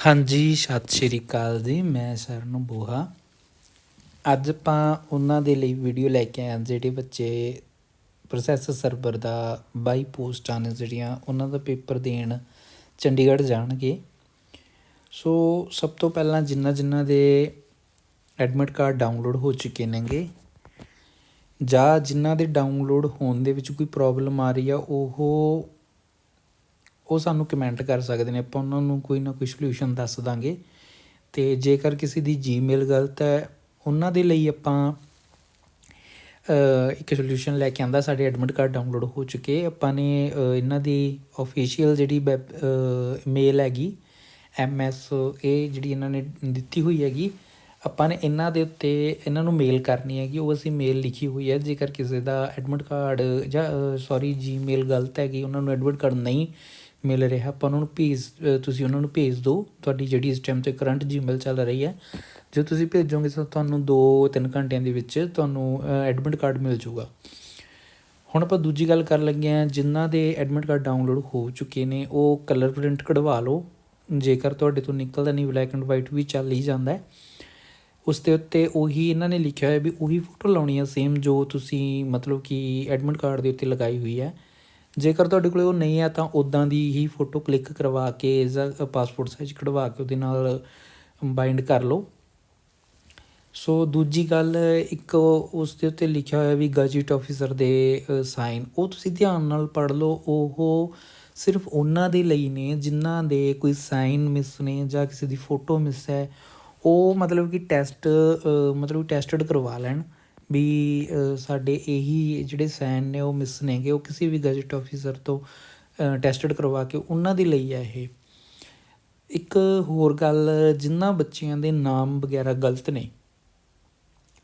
ਹਾਂਜੀ, ਸਤਿ ਸ਼੍ਰੀ ਅਕਾਲ ਜੀ, ਮੈਂ ਸ਼ਰਨ ਬੋਹਾ। ਅੱਜ ਆਪਾਂ ਉਹਨਾਂ ਦੇ ਲਈ ਵੀਡੀਓ ਲੈ ਕੇ ਆਏ ਜਿਹੜੇ ਬੱਚੇ ਪ੍ਰੋਸੈਸਰ ਸਰਵਰ ਦਾ ਬਾਈ ਪੋਸਟਾਂ ਨੇ ਜਿਹੜੀਆਂ ਉਹਨਾਂ ਦਾ ਪੇਪਰ ਦੇਣ ਚੰਡੀਗੜ੍ਹ ਜਾਣਗੇ। ਸੋ ਸਭ ਤੋਂ ਪਹਿਲਾਂ ਜਿਨ੍ਹਾਂ ਜਿਨ੍ਹਾਂ ਦੇ ਐਡਮਿਟ ਕਾਰਡ ਡਾਊਨਲੋਡ ਹੋ ਚੁੱਕੇ ਨੇਗੇ, ਜਾਂ ਜਿਨ੍ਹਾਂ ਦੇ ਡਾਊਨਲੋਡ ਹੋਣ ਦੇ ਵਿੱਚ ਕੋਈ ਪ੍ਰੋਬਲਮ ਆ ਰਹੀ ਆ, ਉਹ ਉਹ ਸਾਨੂੰ ਕਮੈਂਟ ਕਰ ਸਕਦੇ ਨੇ, ਆਪਾਂ ਉਹਨਾਂ ਨੂੰ ਕੋਈ ਨਾ ਕੋਈ ਸੋਲੂਸ਼ਨ ਦੱਸ ਦਾਂਗੇ। ਤੇ ਜੇਕਰ ਕਿਸੇ ਦੀ ਜੀਮੇਲ ਗਲਤ ਹੈ, ਉਹਨਾਂ ਦੇ ਲਈ ਆਪਾਂ ਇੱਕ ਸੋਲੂਸ਼ਨ ਲੈ ਕੇ ਆਂਦਾ, ਸਾਡੇ ਐਡਮਿਟ ਕਾਰਡ ਡਾਊਨਲੋਡ ਹੋ ਚੁੱਕੇ। ਆਪਾਂ ਨੇ ਇਹਨਾਂ ਦੀ ਅਫੀਸ਼ੀਅਲ ਜਿਹੜੀ ਵੈਬ ਮੇਲ ਹੈਗੀ ਐਮਐਸ ਇਹ ਜਿਹੜੀ ਇਹਨਾਂ ਨੇ ਦਿੱਤੀ ਹੋਈ ਹੈਗੀ, ਆਪਾਂ ਨੇ ਇਹਨਾਂ ਦੇ ਉੱਤੇ ਇਹਨਾਂ ਨੂੰ ਮੇਲ ਕਰਨੀ ਹੈਗੀ, ਉਹ ਅਸੀਂ ਮੇਲ ਲਿਖੀ ਹੋਈ ਹੈ। ਜੇਕਰ ਕਿਸੇ ਦਾ ਐਡਮਿਟ ਕਾਰਡ ਜਾਂ ਸੌਰੀ ਜੀਮੇਲ ਗਲਤ ਹੈਗੀ, ਉਹਨਾਂ ਨੂੰ ਐਡਮਿਟ ਕਾਰਡ ਨਹੀਂ ਮਿਲ ਰਿਹਾ, ਆਪਾਂ ਉਹਨਾਂ ਨੂੰ ਭੇਜ ਤੁਸੀਂ ਉਹਨਾਂ ਨੂੰ ਭੇਜ ਦਿਓ, ਤੁਹਾਡੀ ਜਿਹੜੀ ਇਸ ਟਾਈਮ ਤੇ ਕਰੰਟ ਜੀਮੇਲ ਚੱਲ ਰਹੀ ਹੈ, ਜੇ ਤੁਸੀਂ ਭੇਜੋਗੇ ਤਾਂ ਤੁਹਾਨੂੰ 2-3 ਘੰਟਿਆਂ ਦੇ ਵਿੱਚ ਤੁਹਾਨੂੰ ਐਡਮਿਟ ਕਾਰਡ ਮਿਲ ਜਾਊਗਾ। ਹੁਣ ਆਪਾਂ ਦੂਜੀ ਗੱਲ ਕਰਨ ਲੱਗੇ ਹਾਂ ਜਿਨ੍ਹਾਂ ਦੇ ਐਡਮਿਟ ਕਾਰਡ ਡਾਊਨਲੋਡ ਹੋ ਚੁੱਕੇ ਨੇ, ਉਹ ਕਲਰ ਪ੍ਰਿੰਟ ਕਢਵਾ ਲਓ। ਜੇਕਰ ਤੁਹਾਡੇ ਤੋਂ ਨਿਕਲਦਾ ਨਹੀਂ ਬਲੈਕ ਐਂਡ ਵਾਈਟ ਵੀ ਚੱਲ ਹੀ ਜਾਂਦਾ ਹੈ। ਉਸ ਦੇ ਉੱਤੇ ਉਹੀ ਇਹਨਾਂ ਨੇ ਲਿਖਿਆ ਹੋਇਆ ਵੀ ਉਹੀ ਫੋਟੋ ਲਾਉਣੀ ਹੈ ਸੇਮ ਜੋ ਤੁਸੀਂ ਮਤਲਬ ਕਿ ਐਡਮਿਟ ਕਾਰਡ ਦੇ ਉੱਤੇ ਲਗਾਈ ਹੋਈ ਹੈ। ਜੇਕਰ ਤੁਹਾਡੇ ਕੋਲ ਉਹ ਨਹੀਂ ਹੈ, ਤਾਂ ਉੱਦਾਂ ਦੀ ਹੀ ਫੋਟੋ ਕਲਿੱਕ ਕਰਵਾ ਕੇ ਜਾਂ ਪਾਸਪੋਰਟ ਸਾਈਜ਼ ਕਢਵਾ ਕੇ ਉਹਦੇ ਨਾਲ ਬਾਈਂਡ ਕਰ ਲਓ। ਸੋ ਦੂਜੀ ਗੱਲ, ਇੱਕ ਉਸ ਦੇ ਉੱਤੇ ਲਿਖਿਆ ਹੋਇਆ ਵੀ ਗੈਜਟ ਆਫੀਸਰ ਦੇ ਸਾਈਨ ਉਹ ਤੁਸੀਂ ਧਿਆਨ ਨਾਲ ਪੜ੍ਹ ਲਓ, ਉਹ ਸਿਰਫ ਉਹਨਾਂ ਦੇ ਲਈ ਨੇ ਜਿਨ੍ਹਾਂ ਦੇ ਕੋਈ ਸਾਈਨ ਮਿਸ ਨੇ ਜਾਂ ਕਿਸੇ ਦੀ ਫੋਟੋ ਮਿਸ ਹੈ। ਉਹ ਮਤਲਬ ਕਿ ਟੈਸਟ ਮਤਲਬ ਟੈਸਟਡ ਕਰਵਾ ਲੈਣ। ਵੀ ਸਾਡੇ ਇਹੀ ਜਿਹੜੇ ਸੈਨ ਨੇ ਉਹ ਮਿਸ ਨੇਗੇ, ਉਹ ਕਿਸੇ ਵੀ ਗਜ਼ਟ ਆਫੀਸਰ ਤੋਂ ਟੈਸਟਡ ਕਰਵਾ ਕੇ ਉਹਨਾਂ ਦੇ ਲਈ ਹੈ ਇਹ। ਇੱਕ ਹੋਰ ਗੱਲ ਜਿਨ੍ਹਾਂ ਬੱਚਿਆਂ ਦੇ ਨਾਮ ਵਗੈਰਾ ਗਲਤ ਨੇ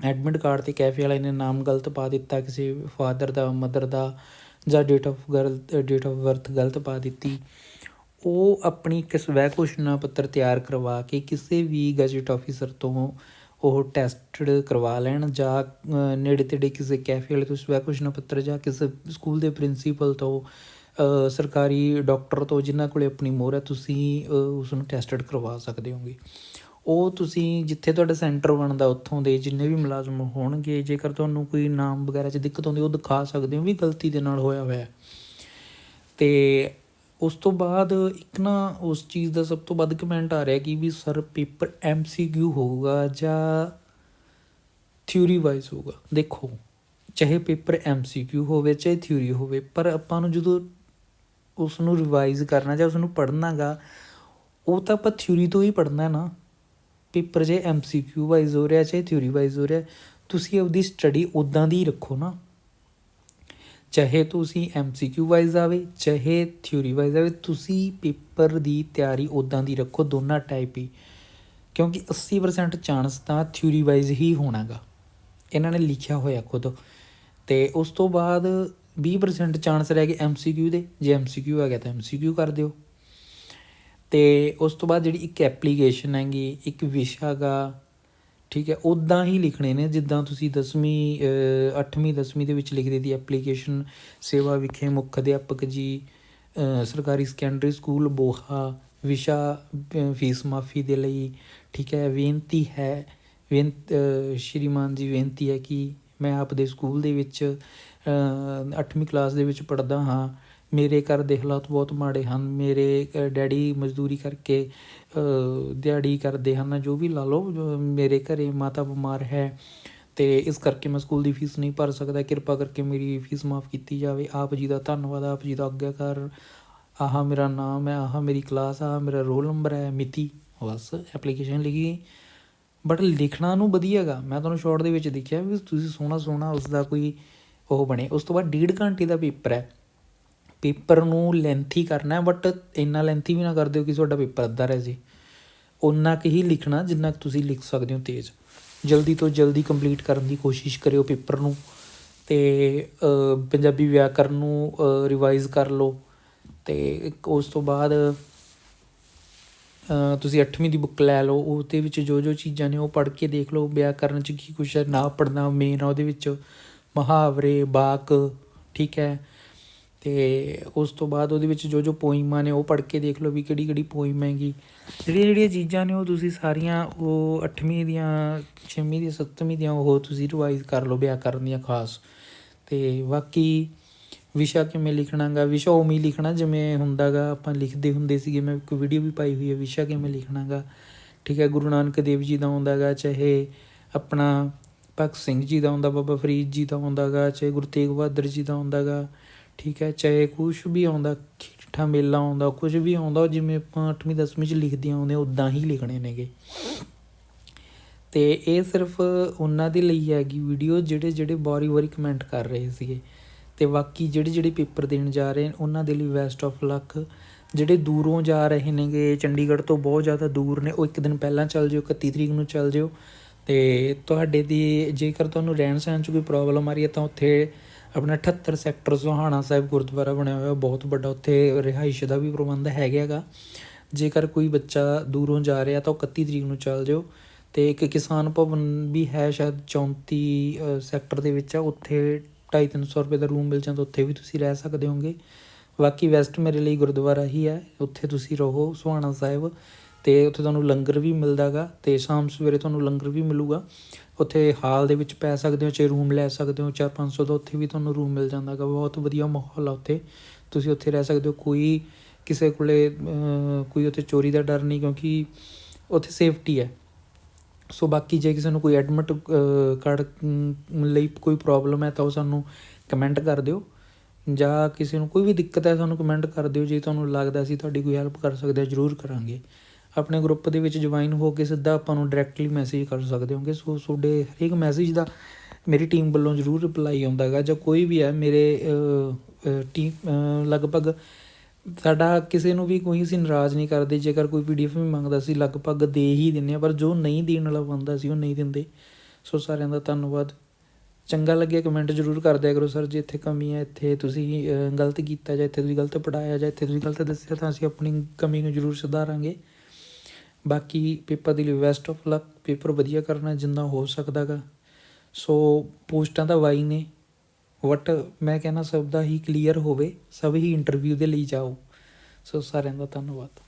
ਐਡਮਿਟ ਕਾਰਡ ਤੇ ਕੈਫੇ ਵਾਲੇ ਨੇ ਨਾਮ ਗਲਤ ਪਾ ਦਿੱਤਾ, ਕਿਸੇ ਫਾਦਰ ਦਾ ਮਦਰ ਦਾ, ਜਾਂ ਡੇਟ ਆਫ ਗਲਤ ਡੇਟ ਆਫ ਬਰਥ ਗਲਤ ਪਾ ਦਿੱਤੀ, ਉਹ ਆਪਣੀ ਇੱਕ ਸਵੈ ਘੋਸ਼ਣਾ ਪੱਤਰ ਤਿਆਰ ਕਰਵਾ ਕੇ ਕਿਸੇ ਵੀ ਗਜ਼ਟ ਆਫੀਸਰ ਤੋਂ ਉਹ ਟੈਸਟਡ ਕਰਵਾ ਲੈਣ ਜਾਂ ਨੇੜੇ ਤੇੜੇ ਕਿਸੇ ਕੈਫੇ ਵਾਲੇ ਤੋਂ ਸਵੈ ਘੋਸ਼ਣਾ ਪੱਤਰ ਜਾਂ ਕਿਸੇ ਸਕੂਲ ਦੇ ਪ੍ਰਿੰਸੀਪਲ ਤੋਂ ਸਰਕਾਰੀ ਡਾਕਟਰ ਤੋਂ ਜਿਨ੍ਹਾਂ ਕੋਲੇ ਆਪਣੀ ਮੋਹਰ ਹੈ ਤੁਸੀਂ ਅ, ਉਸ ਨੂੰ ਟੈਸਟਡ ਕਰਵਾ ਸਕਦੇ ਹੋਗੇ ਉਹ ਤੁਸੀਂ ਜਿੱਥੇ ਤੁਹਾਡਾ ਸੈਂਟਰ ਬਣਦਾ ਉੱਥੋਂ ਦੇ ਜਿੰਨੇ ਵੀ ਮੁਲਾਜ਼ਮ ਹੋਣਗੇ ਜੇਕਰ ਤੁਹਾਨੂੰ ਕੋਈ ਨਾਮ ਵਗੈਰਾ 'ਚ ਦਿੱਕਤ ਆਉਂਦੀ ਉਹ ਦਿਖਾ ਸਕਦੇ ਹੋ ਵੀ ਗਲਤੀ ਦੇ ਨਾਲ ਹੋਇਆ ਹੋਇਆ ਹੈ। ਤੇ ਉਸ ਤੋਂ ਬਾਅਦ ਇੱਕ ਨਾ ਉਸ ਚੀਜ਼ ਦਾ ਸਭ ਤੋਂ ਵੱਧ ਕਮੈਂਟ ਆ ਰਿਹਾ ਕਿ ਵੀ ਸਰ ਪੇਪਰ ਐਮਸੀਕਿਊ ਹੋਊਗਾ ਜਾਂ ਥਿਊਰੀ ਵਾਈਜ਼ ਹੋਊਗਾ। ਦੇਖੋ, ਚਾਹੇ ਪੇਪਰ ਐਮਸੀਕਿਊ ਹੋਵੇ, ਚਾਹੇ ਥਿਊਰੀ ਹੋਵੇ, ਪਰ ਆਪਾਂ ਨੂੰ ਜਦੋਂ ਉਸ ਨੂੰ ਰਿਵਾਈਜ਼ ਕਰਨਾ ਜਾਂ ਉਸ ਨੂੰ ਪੜ੍ਹਨਾਗਾ ਉਹ ਤਾਂ ਆਪਾਂ ਥਿਊਰੀ ਤੋਂ ਹੀ ਪੜ੍ਹਨਾ ਨਾ। ਪੇਪਰ ਜੇ ਐਮਸੀਕਿਊ ਵਾਈਜ਼ ਹੋ ਰਿਹਾ, ਚਾਹੇ ਥਿਊਰੀ ਵਾਈਜ਼ ਹੋ ਰਿਹਾ, ਤੁਸੀਂ ਆਪਦੀ ਸਟੱਡੀ ਉਦਾਂ ਦੀ ਰੱਖੋ ਨਾ। ਚਾਹੇ ਤੁਸੀਂ ਐਮਸੀਕਿਊ ਵਾਈਜ਼ ਆਵੇ, ਚਾਹੇ ਥਿਊਰੀ ਵਾਈਜ਼ ਆਵੇ, ਤੁਸੀਂ ਪੇਪਰ ਦੀ ਤਿਆਰੀ ਉਦਾਂ ਦੀ ਰੱਖੋ, ਦੋਨਾਂ ਟਾਈਪ ਹੀ। ਕਿਉਂਕਿ 80% ਚਾਂਸ ਤਾਂ ਥਿਊਰੀ ਵਾਈਜ਼ ਹੀ ਹੋਣਾਗਾ। ਇਹਨਾਂ ਨੇ ਲਿਖਿਆ ਹੋਇਆ ਖੁਦ। ਤੇ ਉਸ ਤੋਂ ਬਾਅਦ 20% ਚਾਂਸ ਰਹਿ ਗਏ ਐਮਸੀਕਿਊ ਦੇ। ਜੇ ਐਮਸੀਕਿਊ ਆ ਗਿਆ ਤਾਂ ਐਮਸੀਕਿਊ ਕਰ ਦਿਓ। ਤੇ ਉਸ ਤੋਂ ਬਾਅਦ ਜਿਹੜੀ ਇੱਕ ਐਪਲੀਕੇਸ਼ਨ ਹੈਗੀ, ਇੱਕ ਵਿਸ਼ਾ ਗਾ ਠੀਕ ਹੈ ਉਦਾਂ ਹੀ ਲਿਖਣੇ ਨੇ, ਜਿੱਦਾਂ ਤੁਸੀਂ 10ਵੀਂ 8ਵੀਂ 10ਵੀਂ ਦੇ ਵਿੱਚ ਲਿਖਦੇ ਦੀ ਐਪਲੀਕੇਸ਼ਨ ਸੇਵਾ ਵਿਖੇ ਮੁੱਖ ਅਧਿਆਪਕ ਜੀ ਸਰਕਾਰੀ ਸੈਕੰਡਰੀ ਸਕੂਲ ਬੋਹਾ, ਵਿਸ਼ਾ ਫੀਸ ਮਾਫੀ ਦੇ ਲਈ, ਠੀਕ ਹੈ, ਬੇਨਤੀ ਹੈ ਬੇਨਤ ਸ਼੍ਰੀਮਾਨ ਜੀ, ਬੇਨਤੀ ਹੈ ਕਿ ਮੈਂ ਆਪ ਦੇ ਸਕੂਲ ਦੇ ਵਿੱਚ 8ਵੀਂ ਕਲਾਸ ਦੇ ਵਿੱਚ ਪੜ੍ਹਦਾ ਹਾਂ। ਮੇਰੇ ਘਰ ਦੇ ਹਾਲਾਤ ਬਹੁਤ ਮਾੜੇ ਹਨ। ਮੇਰੇ ਡੈਡੀ ਮਜ਼ਦੂਰੀ ਕਰਕੇ ਦਿਹਾੜੀ ਕਰਦੇ ਹਨ। ਜੋ ਵੀ ਲਾ ਲਓ, ਜੋ ਮੇਰੇ ਘਰੇ ਮਾਤਾ ਬਿਮਾਰ ਹੈ ਅਤੇ ਇਸ ਕਰਕੇ ਮੈਂ ਸਕੂਲ ਦੀ ਫੀਸ ਨਹੀਂ ਭਰ ਸਕਦਾ। ਕਿਰਪਾ ਕਰਕੇ ਮੇਰੀ ਫੀਸ ਮਾਫ ਕੀਤੀ ਜਾਵੇ। ਆਪ ਜੀ ਦਾ ਧੰਨਵਾਦ, ਆਪ ਜੀ ਦਾ ਆਗਿਆਕਾਰ ਆਹ ਮੇਰਾ ਨਾਮ ਹੈ, ਆਹ ਮੇਰੀ ਕਲਾਸ ਆ ਮੇਰਾ ਰੋਲ ਨੰਬਰ ਹੈ, ਮਿਤੀ। ਬਸ ਐਪਲੀਕੇਸ਼ਨ ਲਿਖੀ। ਬਟ ਲਿਖਣਾ ਨੂੰ ਵਧੀਆਗਾ ਮੈਂ ਤੁਹਾਨੂੰ ਸ਼ਾਰਟ ਦੇ ਵਿੱਚ ਦੇਖਿਆ ਵੀ ਤੁਸੀਂ ਸੋਹਣਾ ਸੋਹਣਾ ਉਸ ਦਾ ਕੋਈ ਉਹ ਬਣੇ। ਉਸ ਤੋਂ ਬਾਅਦ ਡੇਢ ਘੰਟੇ ਦਾ ਪੇਪਰ ਹੈ। ਪੇਪਰ ਨੂੰ ਲੈਂਥੀ ਕਰਨਾ ਬਟ ਇੰਨਾ ਲੈਂਥੀ ਵੀ ਨਾ ਕਰ ਦਿਓ ਕਿ ਤੁਹਾਡਾ ਪੇਪਰ ਅੱਧਾ ਰਹਿ ਜੇ। ਉਨਾ ਕੁ ਹੀ ਲਿਖਣਾ ਜਿੰਨਾ ਕੁ ਤੁਸੀਂ ਲਿਖ ਸਕਦੇ ਹੋ ਤੇਜ਼। ਜਲਦੀ ਤੋਂ ਜਲਦੀ ਕੰਪਲੀਟ ਕਰਨ ਦੀ ਕੋਸ਼ਿਸ਼ ਕਰਿਓ ਪੇਪਰ ਨੂੰ ਤੇ ਪੰਜਾਬੀ ਵਿਆਕਰਨ ਨੂੰ ਰਿਵਾਈਜ਼ ਕਰ ਲਓ ਤੇ ਉਸ ਤੋਂ ਬਾਅਦ ਤੁਸੀਂ 8ਵੀਂ ਦੀ ਬੁੱਕ ਲੈ ਲਓ, ਉਹਦੇ ਵਿੱਚ ਜੋ ਜੋ ਚੀਜ਼ਾਂ ਨੇ ਉਹ ਪੜ੍ਹ ਕੇ ਦੇਖ ਲਓ, ਵਿਆਕਰਨ ਚ ਕੀ ਕੁਛ ਹੈ, ਨਾ ਪੜ੍ਹਨਾ ਮੇਨ ਆ ਉਹਦੇ ਵਿੱਚ ਮੁਹਾਵਰੇ ਬਾਕ ਠੀਕ ਹੈ। ਅਤੇ ਉਸ ਤੋਂ ਬਾਅਦ ਉਹਦੇ ਵਿੱਚ ਜੋ ਜੋ ਪੋਇਮਾਂ ਨੇ ਉਹ ਪੜ੍ਹ ਕੇ ਦੇਖ ਲਓ ਵੀ ਕਿਹੜੀ ਕਿਹੜੀ ਪੋਇਮ ਹੈਗੀ। ਜਿਹੜੀਆਂ ਜਿਹੜੀਆਂ ਚੀਜ਼ਾਂ ਨੇ ਉਹ ਤੁਸੀਂ ਸਾਰੀਆਂ ਉਹ ਅੱਠਵੀਂ ਦੀਆਂ, ਛੇਵੀਂ ਦੀਆਂ, ਸੱਤਵੀਂ ਦੀਆਂ ਉਹ ਤੁਸੀਂ ਰਿਵਾਈਜ਼ ਕਰ ਲਓ ਵਿਆਕਰਨ ਦੀਆਂ ਖਾਸ। ਤੇ ਬਾਕੀ ਵਿਸ਼ਾ ਕਿਵੇਂ ਲਿਖਣਾਗਾ, ਵਿਸ਼ਾ ਉਵੇਂ ਲਿਖਣਾ ਜਿਵੇਂ ਹੁੰਦਾਗਾ, ਆਪਾਂ ਲਿਖਦੇ ਹੁੰਦੇ ਸੀਗੇ, ਮੈਂ ਇੱਕ ਵੀਡੀਓ ਵੀ ਪਾਈ ਹੋਈ ਹੈ, ਵਿਸ਼ਾ ਕਿਵੇਂ ਲਿਖਣਾਗਾ। ਠੀਕ ਹੈ, ਗੁਰੂ ਨਾਨਕ ਦੇਵ ਜੀ ਦਾ ਆਉਂਦਾਗਾ, ਚਾਹੇ ਆਪਣਾ ਭਗਤ ਸਿੰਘ ਜੀ ਦਾ ਆਉਂਦਾ, ਬਾਬਾ ਫਰੀਦ ਜੀ ਦਾ ਆਉਂਦਾਗਾ, ਚਾਹੇ ਗੁਰੂ ਤੇਗ ਬਹਾਦਰ ਜੀ ਦਾ ਆਉਂਦਾਗਾ। ਠੀਕ ਹੈ, ਚਾਹੇ ਕੁਛ ਵੀ ਆਉਂਦਾ, ਖਿੱਠਾ ਮੇਲਾ ਆਉਂਦਾ ਕੁਝ ਵੀ ਆਉਂਦਾ, ਉਹ ਜਿਵੇਂ ਆਪਾਂ 8ਵੀਂ 10ਵੀਂ ਚ ਲਿਖਦੀਆਂ ਆਉਂਦੇ ਉਦਾਂ ਹੀ ਲਿਖਣੇ ਨੇਗੇ। ਤੇ ਇਹ ਸਿਰਫ ਉਹਨਾਂ ਦੇ ਲਈ ਹੈਗੀ ਵੀਡੀਓ, ਜਿਹੜੇ ਜਿਹੜੇ ਵਾਰੀ ਵਾਰੀ ਕਮੈਂਟ ਕਰ ਰਹੇ ਸੀਗੇ। ਤੇ ਬਾਕੀ ਜਿਹੜੇ ਜਿਹੜੇ ਪੇਪਰ ਦੇਣ ਜਾ ਰਹੇ ਨੇ, ਉਹਨਾਂ ਦੇ ਲਈ ਬੈਸਟ ਆਫ ਲੱਕ ਜਿਹੜੇ ਦੂਰੋਂ ਜਾ ਰਹੇ ਨੇਗੇ, ਚੰਡੀਗੜ੍ਹ ਤੋਂ ਬਹੁਤ ਜ਼ਿਆਦਾ ਦੂਰ ਨੇ, ਉਹ ਇੱਕ ਦਿਨ ਪਹਿਲਾਂ ਚੱਲ ਜਿਓ 31 ਤਰੀਕ ਨੂੰ ਚੱਲ ਜਿਓ। ਤੇ ਤੁਹਾਡੇ ਦੀ ਜੇਕਰ ਤੁਹਾਨੂੰ ਰਹਿਣ ਸਹਿਣ 'ਚ ਕੋਈ ਪ੍ਰੋਬਲਮ ਆ ਰਹੀ ਹੈ, ਤਾਂ ਉੱਥੇ ਆਪਣਾ 78 ਸੈਕਟਰ ਸੁਹਾਣਾ ਸਾਹਿਬ ਗੁਰਦੁਆਰਾ ਬਣਿਆ ਹੋਇਆ, ਬਹੁਤ ਵੱਡਾ ਉੱਥੇ ਰਿਹਾਇਸ਼ ਦਾ ਵੀ ਪ੍ਰਬੰਧ ਹੈਗਾਗਾ ਜੇਕਰ ਕੋਈ ਬੱਚਾ ਦੂਰੋਂ ਜਾ ਰਿਹਾ ਤਾਂ ਉਹ 31 ਤਰੀਕ ਨੂੰ ਚੱਲ ਜਿਓ। ਤੇ ਇੱਕ ਕਿਸਾਨ ਭਵਨ ਵੀ ਹੈ ਸ਼ਾਇਦ 34 ਸੈਕਟਰ ਦੇ ਵਿੱਚ ਆ, ਉੱਥੇ 250 ਰੁਪਏ ਦਾ ਰੂਮ ਮਿਲ ਜਾਂਦਾ, ਉੱਥੇ ਵੀ ਤੁਸੀਂ ਰਹਿ ਸਕਦੇ ਹੋਗੇ। ਬਾਕੀ ਵੈਸਟ ਮੇਰੇ ਲਈ ਗੁਰਦੁਆਰਾ ਹੀ ਹੈ, ਉੱਥੇ ਤੁਸੀਂ ਰਹੋ ਸੁਹਾਣਾ ਸਾਹਿਬ। ਤੇ ਉੱਥੇ ਤੁਹਾਨੂੰ ਲੰਗਰ ਵੀ ਮਿਲਦਾਗਾ ਤੇ ਸ਼ਾਮ ਸਵੇਰੇ ਤੁਹਾਨੂੰ ਲੰਗਰ ਵੀ ਮਿਲੂਗਾ। ਉੱਥੇ ਹਾਲ ਦੇ ਵਿੱਚ ਪੈ ਸਕਦੇ ਹੋ, ਚਾਹੇ ਰੂਮ ਲੈ ਸਕਦੇ ਹੋ 4-500 ਦਾ ਉੱਥੇ ਵੀ ਤੁਹਾਨੂੰ ਰੂਮ ਮਿਲ ਜਾਂਦਾ ਜਾਂਦਾਗਾ ਬਹੁਤ ਵਧੀਆ ਮਾਹੌਲ ਆ ਉੱਥੇ। ਤੁਸੀਂ ਉੱਥੇ ਰਹਿ ਸਕਦੇ ਹੋ। ਕੋਈ ਕਿਸੇ ਕੋਲੇ ਕੋਈ ਉੱਥੇ ਚੋਰੀ ਦਾ ਡਰ ਨਹੀਂ, ਕਿਉਂਕਿ ਉੱਥੇ ਸੇਫਟੀ ਹੈ। ਸੋ ਬਾਕੀ ਜੇ ਕਿਸੇ ਨੂੰ ਕੋਈ ਐਡਮਿਟ ਕਾਰਡ ਲਈ ਕੋਈ ਪ੍ਰੋਬਲਮ ਹੈ, ਤਾਂ ਉਹ ਸਾਨੂੰ ਕਮੈਂਟ ਕਰ ਦਿਓ। ਜਾਂ ਕਿਸੇ ਨੂੰ ਕੋਈ ਵੀ ਦਿੱਕਤ ਹੈ, ਸਾਨੂੰ ਕਮੈਂਟ ਕਰ ਦਿਓ। ਜੇ ਤੁਹਾਨੂੰ ਲੱਗਦਾ ਅਸੀਂ ਤੁਹਾਡੀ ਕੋਈ ਹੈਲਪ ਕਰ ਸਕਦੇ ਹਾਂ, ਜ਼ਰੂਰ ਕਰਾਂਗੇ। ਆਪਣੇ ਗਰੁੱਪ ਦੇ ਵਿੱਚ ਜੁਆਇਨ ਹੋ ਕੇ ਸਿੱਧਾ ਆਪਾਂ ਨੂੰ ਡਾਇਰੈਕਟਲੀ ਮੈਸੇਜ ਕਰ ਸਕਦੇ ਹੋਗੇ। ਸੋ ਤੁਹਾਡੇ ਹਰੇਕ ਮੈਸੇਜ ਦਾ ਮੇਰੀ ਟੀਮ ਵੱਲੋਂ ਜ਼ਰੂਰ ਰਿਪਲਾਈ ਆਉਂਦਾ ਹੈਗਾ ਜਾਂ ਕੋਈ ਵੀ ਹੈ ਮੇਰੇ ਟੀਮ ਲਗਭਗ ਸਾਡਾ ਕਿਸੇ ਨੂੰ ਵੀ ਕੋਈ ਅਸੀਂ ਨਾਰਾਜ਼ ਨਹੀਂ ਕਰਦੇ, ਜੇਕਰ ਕੋਈ ਪੀਡੀਐਫ ਵੀ ਮੰਗਦਾ ਸੀ ਲਗਭਗ ਦੇ ਹੀ ਦਿੰਦੇ ਆ ਪਰ ਜੋ ਨਹੀਂ ਦੇਣ ਵਾਲਾ ਬੰਦਾ ਸੀ ਉਹ ਨਹੀਂ ਦਿੰਦੇ। ਸੋ ਸਾਰਿਆਂ ਦਾ ਧੰਨਵਾਦ। ਚੰਗਾ ਲੱਗਿਆ ਕਮੈਂਟ ਜ਼ਰੂਰ ਕਰ ਦਿਆ ਕਰੋ ਸਰ, ਜੇ ਇੱਥੇ ਕਮੀ ਹੈ, ਇੱਥੇ ਤੁਸੀਂ ਗਲਤ ਕੀਤਾ ਜਾਂ ਇੱਥੇ ਤੁਸੀਂ ਗਲਤ ਪੜਾਇਆ ਜਾਂ ਇੱਥੇ ਤੁਸੀਂ ਗਲਤ ਦੱਸਿਆ ਤਾਂ ਅਸੀਂ ਆਪਣੀ ਕਮੀ ਨੂੰ ਜ਼ਰੂਰ ਸੁਧਾਰਾਂਗੇ। ਬਾਕੀ ਪੇਪਰ ਦੇ ਲਈ ਬੈਸਟ ਆਫ ਲੱਕ ਪੇਪਰ ਵਧੀਆ ਕਰਨਾ ਜਿੰਨਾ ਹੋ ਸਕਦਾਗਾ। ਸੋ ਪੋਸਟਾਂ ਤਾਂ ਵਾਈ ਨੇ ਵਟ ਮੈਂ ਕਹਿਣਾ ਸਭ ਦਾ ਹੀ ਕਲੀਅਰ ਹੋਵੇ, ਸਭ ਹੀ ਇੰਟਰਵਿਊ ਦੇ ਲਈ ਜਾਓ। ਸੋ ਸਾਰਿਆਂ ਦਾ ਧੰਨਵਾਦ।